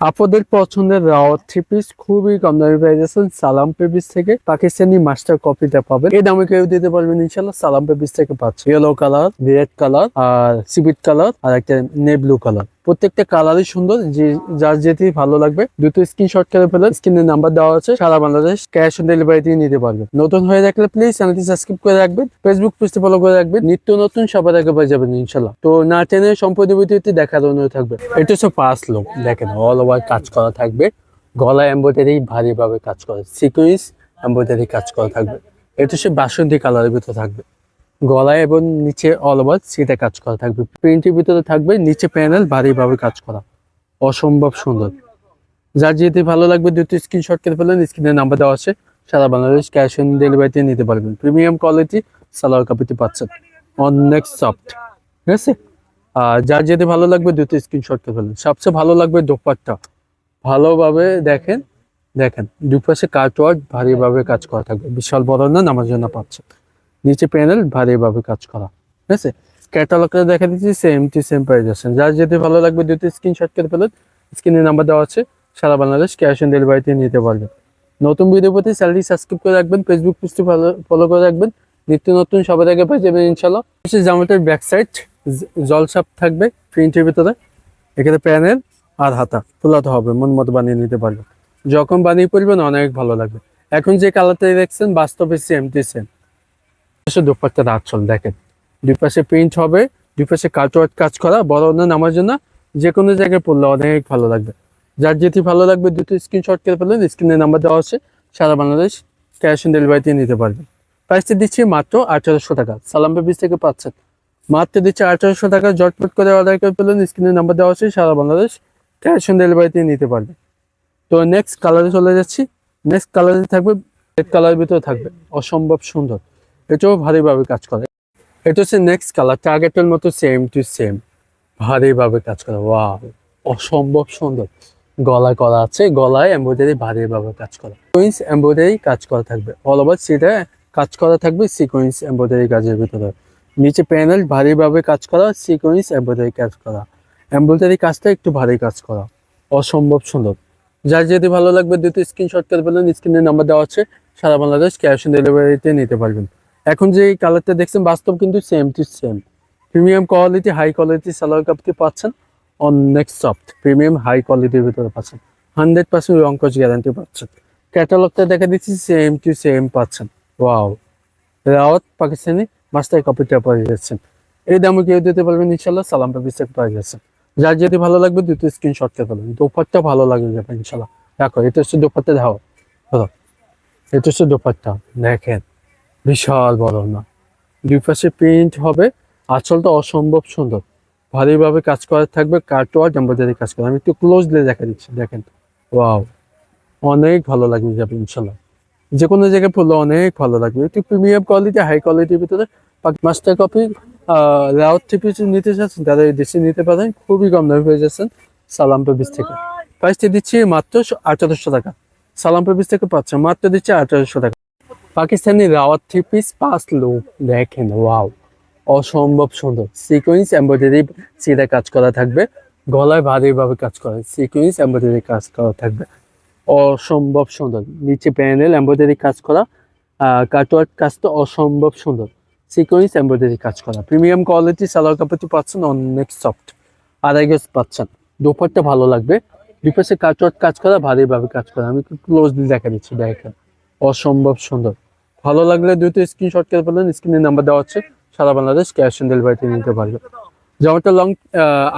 আপনাদের পছন্দের রাওয়ার three piece খুবই কম দামে পেয়ে যাচ্ছেন সালাম পেপিস থেকে পাকিস্তানি মাস্টার কপিটা পাবেন। এই দামে কেউ দিতে পারবেন ইনশাল্লাহ সালাম পেপিস থেকে পাচ্ছি। ইয়েলো কালার রেড কালার আর সিবিট কালার আর একটা নেব্লু কালার প্রত্যেকটা কালারই সুন্দর, যে যার যেটি ভালো লাগবে। দুটো স্ক্রিনশট করে ফেলেন। স্ক্রিনের নাম্বার দেওয়া আছে, সারা বাংলাদেশ ক্যাশ অন ডেলিভারি দিয়ে নিতে পারবে। নতুন হয়ে থাকলে প্লিজ চ্যানেলটি সাবস্ক্রাইব করে রাখবেন ফেসবুক পেজটি ফলো করে রাখবেন। নিত্য নতুন সবার আগে পেয়ে যাবেন ইনশাল্লাহ তো না টেনে সম্পূর্ণ ভিডিওটি দেখার অনুরোধ থাকবে। এটা হচ্ছে পাঁচ লোক দেখেন অল ওভার কাজ করা থাকবে। গলা এম্ব্রয়ডারি ভারীভাবে কাজ করা সিকুয়েন্স এম্ব্রয়ডারি কাজ করা থাকবে। এটা হচ্ছে বাসন্তী কালারের ভিতরে থাকবে। গলায় এবং নিচে অল ওভার সেটা কাজ করা থাকবে। প্রিন্টের ভিতরে থাকবে নিচে প্যানেল ভারীভাবে কাজ করা। অসম্ভব সুন্দর। যার যেতে ভালো লাগবে দুটো স্ক্রিনশট করে ফেলেন স্ক্রিনের নাম্বার দেওয়া আছে। সারা বাংলাদেশ ক্যাশ অন ডেলিভারিতে নিতে পারবেন। প্রিমিয়াম কোয়ালিটি সালোয়ার কাপিতে পাচ্ছেন। অনেক সফট ঠিক আছে? আর যার যেতে ভালো লাগবে দুটো স্ক্রিনশট করে ফেলেন। সবচেয়ে ভালো লাগবে দোপাট্টা। ভালোভাবে দেখেন দেখেন। দুপাশে কাটওয়ার্ক ভারীভাবে কাজ করা থাকবে। বিশাল বড় না নামার জন্য পাচ্ছে নিচে প্যানেল ভারীভাবে কাজ করা। ঠিক আছে? ক্যাটালগটা দেখা দিচ্ছি সেম টু সেম যাচ্ছেন যার যেতে ভালো লাগবে দুটো স্ক্রিনশট করে ফেলেন। স্ক্রিনের নাম্বার দেওয়া আছে, সারা বাংলাদেশ ক্যাশ অন ডেলিভারিতে নিতে পারবেন নতুন ভিডিও প্রতি চ্যানেলটি সাবস্ক্রাইব করে রাখবেন ফেসবুক পেজটি ফলো করে রাখবেন। নিত্য নতুন, সবার আগে পেয়ে যাবেন ইনশাল্লাহ জামাটার ব্যাক সাইড জলসাপ থাকবে প্রিন্টের ভিতরে। এখানে প্যানেল আর হাতা, তোলাতে হবে, মন মতো বানিয়ে নিতে পারবেন যখন বানিয়ে পড়বেন, অনেক ভালো লাগবে। এখন যে কালারটা দেখছেন, বাস্তবে সেম টু সেম দুপাট্টা আঁচল দেখেন। দুই পাশে প্রিন্ট হবে দুই পাশে কাটওয়ার্ক কাজ করা, বড় অন্য নামার জন্য যে কোনো জায়গায় পড়লে অনেক ভালো লাগবে। যার যেটি ভালো লাগবে, দুটো স্ক্রিনশট করে ফেলেন স্ক্রিনের নাম্বার দেওয়া আছে, সারা বাংলাদেশ ক্যাশ অন ডেলিভারিতে নিতে পারবেন। প্রাইসটি দিচ্ছি মাত্র আঠারোশো টাকা, সালাম পেপিস থেকে পাচ্ছেন। মাত্র দিচ্ছে আঠারোশো টাকা, জটপট করে অর্ডার করে ফেলেন স্ক্রিনের নাম্বার দেওয়া আছে, সারা বাংলাদেশ ক্যাশ অন ডেলিভারিতে নিতে পারবেন। তো নেক্সট কালারে চলে যাচ্ছি নেক্সট কালারে থাকবে রেড কালারের ভিতরে থাকবে, অসম্ভব সুন্দর। এটাও ভারীভাবে কাজ করে। এটা হচ্ছে নেক্সট কালার টার্গেটের মতো সেম টু সেম ভারীভাবে কাজ করে। ওয়াও অসম্ভব সুন্দর। গলায় করা আছে, গলায় এমব্রয়ডারি ভারীভাবে কাজ করা। সিকোয়েন্স এমব্রয়ডারি কাজ করা থাকবে। অল ওভার সেটা কাজ করা থাকবে সিকোয়েন্স এমব্রয়ডারি কাজের ভিতরে। নিচে প্যানেল ভারীভাবে কাজ করা সিকোয়েন্স এমব্রয়ডারি কাজ করা। এমব্রয়ডারি কাজটা একটু ভারী কাজ করা। অসম্ভব সুন্দর। যার যদি ভালো লাগবে দুটো স্ক্রিনশট করে ফেলেন। স্ক্রিনের নাম্বার দেওয়া আছে। সারা বাংলাদেশ ক্যাশ অন ডেলিভারিতে নিতে পারবেন। এখন যে কালারটা দেখছেন, বাস্তব কিন্তু same to same premium quality high quality salwar কাপটি পাচ্ছেন অনেক সফট প্রিমিয়াম হাই কোয়ালিটির ভিতরে পাচ্ছেন। হান্ড্রেড পার্সেন্ট রঙ্কজ গ্যারান্টি পাচ্ছেন। ক্যাটালগটা দেখা দিচ্ছি সেম টু সেম পাচ্ছেন। ওয়াও রাওয়াত, পাকিস্তানি মাস্টার কপিটা পেয়ে যাচ্ছেন। এই দামে কেউ দিতে পারবেন ইনশাল্লাহ সালাম পেপিস পেয়ে যাচ্ছেন। যার যদি ভালো লাগবে দুটো স্ক্রিনশট করে ফেলবেন দোপারটা ভালো লাগবে যাবে ইনশাল্লাহ দেখো, এটা হচ্ছে দোপারটা ধরো, এটা হচ্ছে দোপারটা দেখেন বিশাল বড় না। দুই পাশে প্রিন্ট হবে। আঁচলটা অসম্ভব সুন্দর। ভারীভাবে কাজ করা থাকবে। কাটওয়ার্ক এম্ব্রয়ডারি কাজ করা। আমি একটু ক্লোজলি দেখা দিচ্ছি, দেখেন। ওয়াও অনেক ভালো লাগবে যাবে, ইনশাল্লাহ। যে কোনো জায়গায় পড়লে অনেক ভালো লাগবে। একটু প্রিমিয়াম কোয়ালিটি হাই কোয়ালিটির ভিতরে মাস্টার কপি রাউট থেকে নিতে চাচ্ছেন তারা দেশে নিতে পারেন, খুবই কম দামে পেয়ে যাচ্ছেন সালাম পেবিস থেকে। প্রাইসটি দিচ্ছি মাত্র আঠারোশো টাকা। সালাম পেবিস থেকে পাচ্ছেন মাত্র দিচ্ছে আঠারোশো টাকা। পাকিস্তানি রাওয়াত থ্রি পিস পাঁচ লোক দেখেন, ওয়াও। অসম্ভব সুন্দর। সিকোয়েন্স এমব্রয়ডারি সিধা কাজ করা থাকবে। গলায় ভারীভাবে কাজ করা সিকোয়েন্স এমব্রয়ডারি কাজ করা থাকবে। অসম্ভব সুন্দর। নিচে প্যানেল এমব্রয়ডারি কাজ করা। কাটওয়ার্ক কাজটা অসম্ভব সুন্দর। সিকোয়েন্স এমব্রয়ডারি কাজ করা। প্রিমিয়াম কোয়ালিটি সালোয়ার কাপড়টি পাচ্ছেন, অনেক সফট। আড়াই গজ পাচ্ছেন। দোপারটা ভালো লাগবে। দুপাশে কাটওয়ার্ক কাজ করা, ভারীভাবে কাজ করা। আমি একটু ক্লোজলি দেখা দিচ্ছি, দেখেন। অসম্ভব সুন্দর। ভালো লাগলে দুটো স্ক্রিনশট করে ফেলেন স্ক্রিনের নাম্বার দেওয়া আছে সারা বাংলাদেশ ক্যাশ অন ডেলিভারিতে নিতে পারবে। জামাটা লং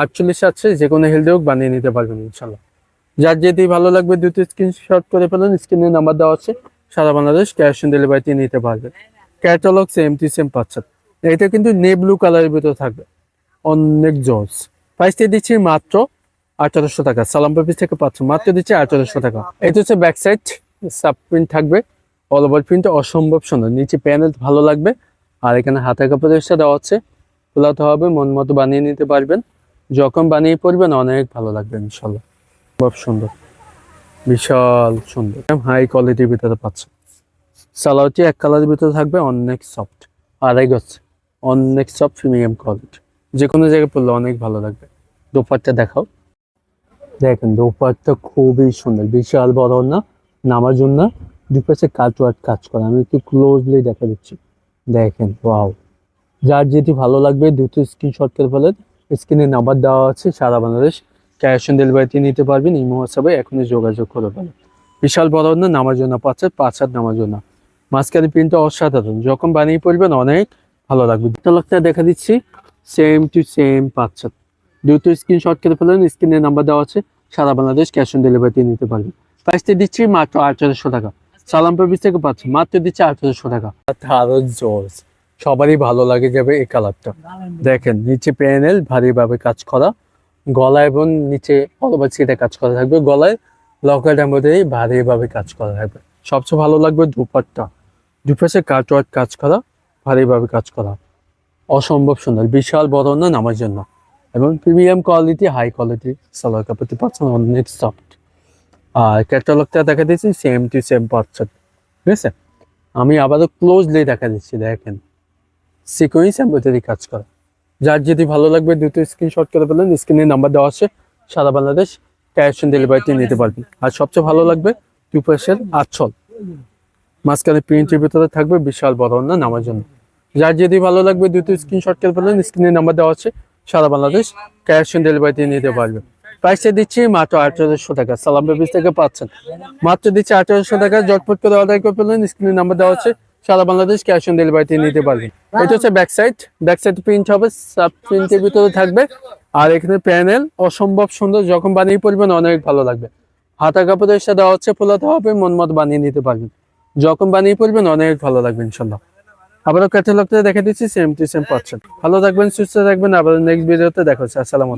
আটচল্লিশ আছে, যে কোনো হেলদি হোক বানিয়ে নিতে পারবেন ইনশাল্লাহ যার যেটি ভালো লাগবে দুটো স্ক্রিনশট করে ফেলেন স্ক্রিনের নাম্বার দেওয়া আছে সারা বাংলাদেশ ক্যাশ অন ডেলিভারিতে নিতে পারবে। ক্যাটালগ সেম টু সেম পাচ্ছেন। এটা কিন্তু নে ব্লু কালারের ভিতরে থাকবে। অনেক জোস। প্রাইসটি দিচ্ছি মাত্র আঠারোশো টাকা। সালাম পেপিস থেকে পাচ্ছেন। মাত্র দিচ্ছে আঠারোশো টাকা। এটা হচ্ছে ব্যাক সাইড সাব প্রিন্ট থাকবে। অল ওভার প্রিন্টটা অসম্ভব সুন্দর। নিচে প্যানেল ভালো লাগবে। আর এখানে হাতে কাপড়ের সাথে দেওয়া আছে। খোলাতে হবে, মন মতো বানিয়ে নিতে পারবেন। যখন বানিয়ে পড়বেন অনেক ভালো লাগবে, ইনশাল্লাহ। খুব সুন্দর। বিশাল সুন্দর। হাই কোয়ালিটির ভিতরে পাচ্ছেন। সালোয়ারটি এক কালারের ভিতরে থাকবে, অনেক সফট আড়াই গজ অনেক সফট প্রিমিয়াম কোয়ালিটি যে কোনো জায়গায় পড়লে অনেক ভালো লাগবে। দোপারটা দেখাও। দেখেন, দোপাট্টা খুবই সুন্দর। বিশাল বড় না, নামার জন্য। দুপাশে কাজ ওয়ার্ক কাজ করা। আমি একটু ক্লোজলি দেখা দিচ্ছি। দেখেন ওয়াও যার যেটি ভালো লাগবে দুটো স্ক্রিনশট করে ফেলেন। স্ক্রিনে নাম্বার দেওয়া আছে, সারা বাংলাদেশ। ক্যাশ অন ডেলিভারিতে নিতে পারবেন এই মহোৎসবে এখনই যোগাযোগ করে ফেলেন। বিশাল বড় না নামার জন্য পাচ্ছে পাঁচ হাত নামার জন্য মাঝখানে প্রিন্টটা অসাধারণ। যখন বানিয়ে পড়বেন, অনেক ভালো লাগবে। দুটো লোকটা দেখা দিচ্ছি। সেম টু সেম পাঁচ হাত। দুটো স্ক্রিনশট করে ফেলেন স্ক্রিনে নাম্বার দেওয়া আছে, সারা বাংলাদেশ ক্যাশ অন ডেলিভারিতে নিতে পারবেন। প্রাইসটা দিচ্ছি মাত্র আঠারোশো টাকা। সালাম পেপিস থেকে পাচ্ছে মাত্র দিচ্ছি আঠারোশো টাকা। আরও জোস সবারই ভালো লাগে যাবে এই কালারটা। দেখেন, নিচে প্যানেল, ভারীভাবে কাজ করা। গলা এবং নিচে অথবা সিটে কাজ করা থাকবে। গলায় লকেটের মধ্যে ভারীভাবে কাজ করা থাকবে। সবচেয়ে ভালো লাগবে দুপাট্টা। দুপাশে কাজ ওয়ার্ক কাজ করা, ভারীভাবে কাজ করা। অসম্ভব সুন্দর, বিশাল বড় নামার জন্য। এবং premium quality high quality salwar কাপড়টি পাচ্ছেন অনেক সফট আর ক্যাটালগটা দেখা দিচ্ছি সেম টু সেম পাচ্ছেন। ঠিক আছে? আমি আবারও ক্লোজলি দেখা দিচ্ছি, দেখেন। সিকোয়েন্স এমব্রয়ডারি কাজ করা। যার যদি ভালো লাগবে দুটো স্ক্রিনশট করে ফেলেন। স্ক্রিনে নাম্বার দেওয়া আছে, সারা বাংলাদেশ ক্যাশ অন ডেলিভারিতে নিতে পারবেন। আর সবচেয়ে ভালো লাগবে টু পার্সেন্ট আচ্ছল মাঝখানে প্রিন্টের ভিতরে থাকবে বিশাল বড় না নামার জন্য। যার যদি ভালো লাগবে দুটো স্ক্রিনশট করে ফেলেন। স্ক্রিনে নাম্বার দেওয়া আছে, সারা বাংলাদেশ ক্যাশ অন ডেলিভারিতে নিতে পারবে প্রাইসটা দিচ্ছি মাত্র আঠারোশো টাকা। সালাম বেবিস থেকে পাচ্ছেন। মাত্র দিচ্ছি আঠারোশো টাকা। জটপট করে অর্ডার করে ফেলেন স্ক্রিনে নাম্বার দেওয়া আছে সারা বাংলাদেশ ক্যাশ অন ডেলিভারিতে নিতে পারবেন এটা হচ্ছে back side back side print হবে সাব প্রিন্টের ভিতরে থাকবে। আর এখানে প্যানেল অসম্ভব সুন্দর। যখন বানিয়ে পড়বেন, অনেক ভালো লাগবে। হাতা কাপড়ের সাথে দেওয়া হচ্ছে, ফোলাতে হবে মন মত বানিয়ে নিতে পারবেন। যখন বানিয়ে পড়বেন, অনেক ভালো লাগবে, ইনশাল্লাহ। আবারও ক্যাটালগটা দেখে দিচ্ছি সেম টু সেম পাচ্ছেন। ভালো থাকবেন, সুস্থ থাকবেন। আবার নেক্সট ভিডিওতে দেখা হচ্ছে। আসসালামু